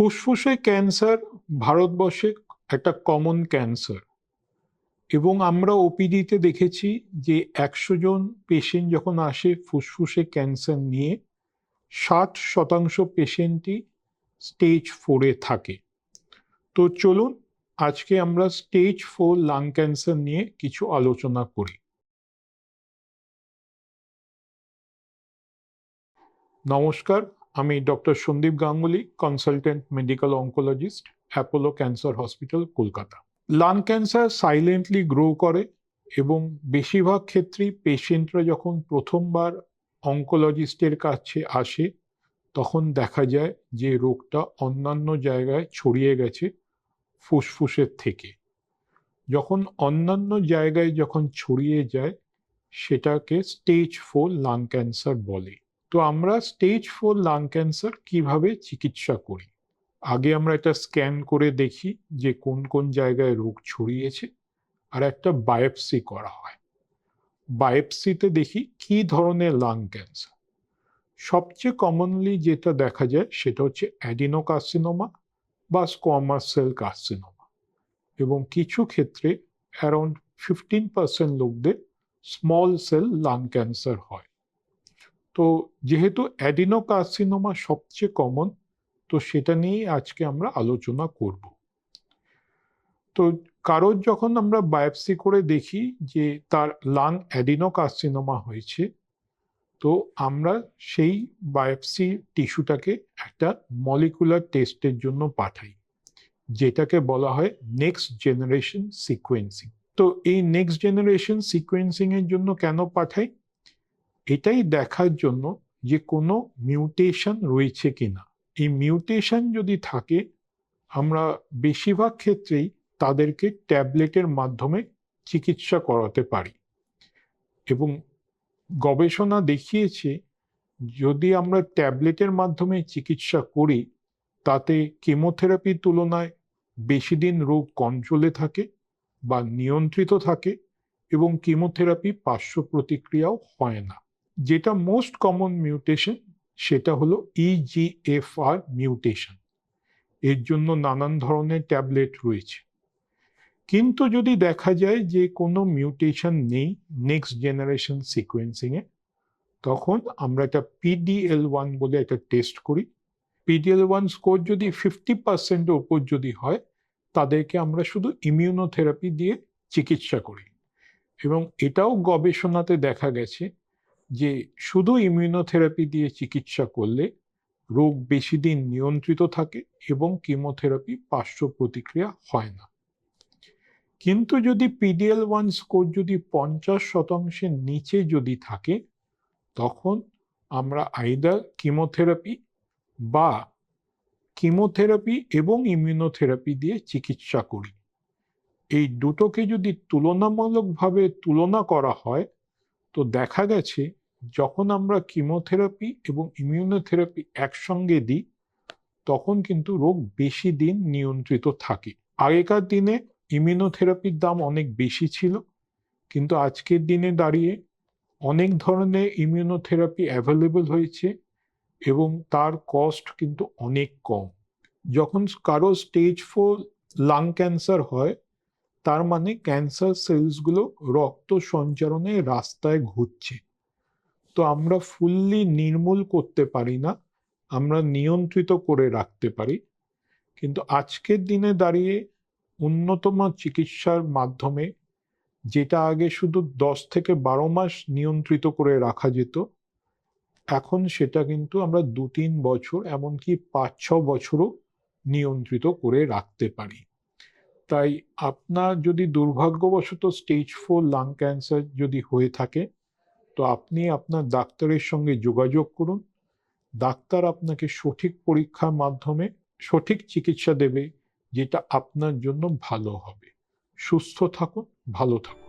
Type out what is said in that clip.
ফুসফুসে ক্যান্সার ভারতবর্ষে একটা কমন ক্যান্সার এবং আমরা ওপিডিতে দেখেছি যে একশো জন পেশেন্ট যখন আসে ফুসফুসে ক্যান্সার নিয়ে, ষাট শতাংশ পেশেন্টই স্টেজ ফোরে থাকে। তো চলুন আজকে আমরা স্টেজ ফোর লাং ক্যান্সার নিয়ে কিছু আলোচনা করি। নমস্কার আমি doctor Sandip Ganguly consultant medical oncologist Apollo cancer hospital Kolkata. Lung cancer silently grow করে এবং বেশিরভাগ ক্ষেত্রেই পেশেন্টরা যখন প্রথমবার অঙ্কোলজিস্টের কাছে আসে, তখন দেখা যায় যে রোগটা অন্যান্য জায়গায় ছড়িয়ে গেছে ফুসফুসের থেকে। যখন অন্যান্য জায়গায় যখন ছড়িয়ে যায়, সেটাকে স্টেজ ফোর লাং ক্যান্সার বলে। তো আমরা স্টেজ ফোর লাং ক্যান্সার কীভাবে চিকিৎসা করি? আগে আমরা একটা স্ক্যান করে দেখি যে কোন কোন জায়গায় রোগ ছড়িয়েছে আর একটা বায়োপসি করা হয়। বায়োপসিতে দেখি কি ধরনের লাং ক্যান্সার সবচেয়ে কমনলি যেটা দেখা যায় সেটা হচ্ছে অ্যাডিনোকার্সিনোমা বা স্কোয়ামাস সেল কার্সিনোমা এবং কিছু ক্ষেত্রে অ্যারাউন্ড ফিফটিন পার্সেন্ট লোকদের স্মল সেল লাং ক্যান্সার হয়। তো যেহেতু অ্যাডিনোকার্সিনোমা সবচেয়ে কমন তো সেটা নিয়েই আজকে আমরা আলোচনা করব। তো কারোর যখন আমরা বায়োপসি করে দেখি যে তার লাং অ্যাডিনোকার্সিনোমা হয়েছে, তো আমরা সেই বায়োপসি টিস্যুটাকে একটা মলিকুলার টেস্টের জন্য পাঠাই, যেটাকে বলা হয় নেক্সট জেনারেশন সিকোয়েন্সিং তো এই নেক্সট জেনারেশন সিকোয়েন্সিং এর জন্য কেন পাঠাই? এটাই দেখার জন্য যে কোনো মিউটেশন রয়েছে কিনা। এই মিউটেশন যদি থাকে, আমরা বেশিরভাগ ক্ষেত্রেই তাদেরকে ট্যাবলেটের মাধ্যমে চিকিৎসা করাতে পারি। এবং গবেষণা দেখিয়েছে, যদি আমরা ট্যাবলেটের মাধ্যমে চিকিৎসা করি, তাতে কেমোথেরাপির তুলনায় বেশি দিন রোগ কন্ট্রোলে থাকে বা নিয়ন্ত্রিত থাকে এবং কেমোথেরাপি পার্শ্ব প্রতিক্রিয়াও হয় না। যেটা মোস্ট কমন মিউটেশন সেটা হলো E ইজিএফআর মিউটেশন এর জন্য নানান ধরনের ট্যাবলেট রয়েছে। কিন্তু যদি দেখা যায় যে কোনো মিউটেশন নেই নেক্সট জেনারেশন সিকোয়েন্সিংয়ে তখন আমরা একটা পিডিএল ওয়ান বলে একটা টেস্ট করি। পিডিএল ওয়ান স্কোর যদি ফিফটি পার্সেন্টের ওপর যদি হয়, তাদেরকে আমরা শুধু ইমিউনোথেরাপি দিয়ে চিকিৎসা করি। এবং এটাও গবেষণাতে দেখা গেছে যে শুধু ইমিউনোথেরাপি দিয়ে চিকিৎসা করলে রোগ বেশি দিন নিয়ন্ত্রিত থাকে এবং কিমোথেরাপি পার্শ্ব প্রতিক্রিয়া হয় না। কিন্তু যদি পিডিএল ওয়ান স্কোর যদি পঞ্চাশ শতাংশের নিচে যদি থাকে, তখন আমরা আইদার কিমোথেরাপি বা কিমোথেরাপি এবং ইমিউনোথেরাপি দিয়ে চিকিৎসা করি। এই দুটোকে যদি তুলনামূলকভাবে তুলনা করা হয়, তো দেখা গেছে যখন আমরা কিমোথেরাপি এবং ইমিউনোথেরাপি একসঙ্গে দিই, তখন কিন্তু রোগ বেশি দিন নিয়ন্ত্রিত থাকে। আগেকার দিনে ইমিউনোথেরাপির দাম অনেক বেশি ছিল, কিন্তু আজকের দিনে দাঁড়িয়ে অনেক ধরনের ইমিউনোথেরাপি অ্যাভেলেবল হয়েছে এবং তার কস্ট কিন্তু অনেক কম। যখন কারও স্টেজ ফোর লাং ক্যান্সার হয়, তার মানে ক্যান্সার সেলসগুলো রক্ত সঞ্চারণের রাস্তায় ঘুরছে। তো আমরা ফুললি নির্মূল করতে পারি না, আমরা নিয়ন্ত্রিত করে রাখতে পারি। কিন্তু আজকের দিনে দাঁড়িয়ে উন্নতম চিকিৎসার মাধ্যমে যেটা আগে শুধু দশ থেকে বারো মাস নিয়ন্ত্রিত করে রাখা যেত, এখন সেটা কিন্তু আমরা দু তিন বছর এমনকি পাঁচ ছ বছরও নিয়ন্ত্রিত করে রাখতে পারি। তাই আপনার যদি দুর্ভাগ্যবশত স্টেজ ফোর লাং ক্যান্সার যদি হয়ে থাকে তো আপনি আপনার ডাক্তারের সঙ্গে যোগাযোগ করুন। ডাক্তার আপনাকে সঠিক পরীক্ষার মাধ্যমে সঠিক চিকিৎসা দেবে, যেটা আপনার জন্য ভালো হবে। সুস্থ থাকুন, ভালো থাকুন।